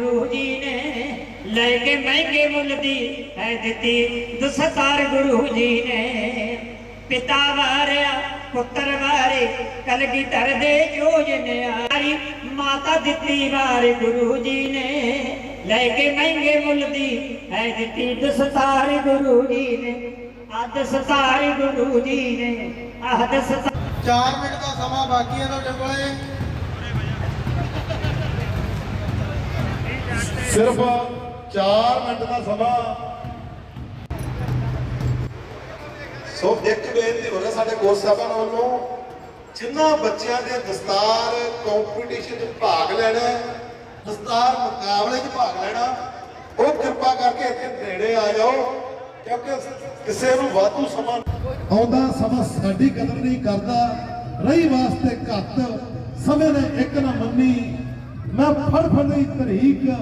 ਗੁਰੂ ਜੀ ਨੇ ਲੈ ਕੇ ਮਹਿੰਗੇ ਮੁੱਲ ਦੀ ਹੈ ਦਿੱਤੀ। ਦਸਤਾਰ ਗੁਰੂ ਜੀ ਨੇ ਪਿਤਾ ਵਾਰਿਆ, ਪੁੱਤਰ ਵਾਰੇ ਕਲਗੀਧਰ ਦੇ ਜੋਜਨਿਆਰੀ ਮਾਤਾ ਦਿੱਤੀ ਵਾਰ ਗੁਰੂ ਜੀ ਨੇ ਲੈ ਕੇ ਮਹਿੰਗੇ ਮੁੱਲ ਦੀ ਹੈ ਦਿੱਤੀ। ਦਸਤਾਰ ਗੁਰੂ ਜੀ ਨੇ ਆਦ ਦਸਤਾਰ ਗੁਰੂ ਜੀ ਨੇ, ਆਹ ਦਸਤਾਰ 4 ਮਿੰਟ ਦਾ ਸਮਾਂ ਬਾਕੀ ਹੈ ਤੁਹਾਡੇ ਕੋਲੇ। ਸਿਰਫ 4 ਮਿੰਟ ਦਾ ਸਮਾਂ। ਸੋ ਇੱਕ ਬੇਨਤੀ ਹੋ ਰਿਹਾ ਸਾਡੇ ਕੋਚ ਸਾਹਿਬਾਨ ਵੱਲੋਂ, ਜਿਨ੍ਹਾਂ ਬੱਚਿਆਂ ਦੇ ਦਸਤਾਰ ਕੰਪੀਟੀਸ਼ਨ 'ਚ ਭਾਗ ਲੈਣਾ ਦਸਤਾਰ ਮੁਕਾਬਲੇ 'ਚ ਭਾਗ ਲੈਣਾ, ਉਹ ਕਿਰਪਾ ਕਰਕੇ ਇੱਥੇ ਨੇੜੇ ਆ ਜਾਓ, ਕਿਉਂਕਿ ਕਿਸੇ ਨੂੰ ਵਾਧੂ ਸਮਾਂ ਆਉਂਦਾ, ਸਮਾਂ ਸਾਡੀ ਕਦਰ ਨਹੀਂ ਕਰਦਾ। ਰਹੀ ਵਾਸਤੇ ਘੱਟ, ਸਮੇਂ ਨੇ ਇੱਕ ਨਾ ਮੰਨੀ। ਮੈਂ ਫੜ ਫੜ ਤਰੀਕ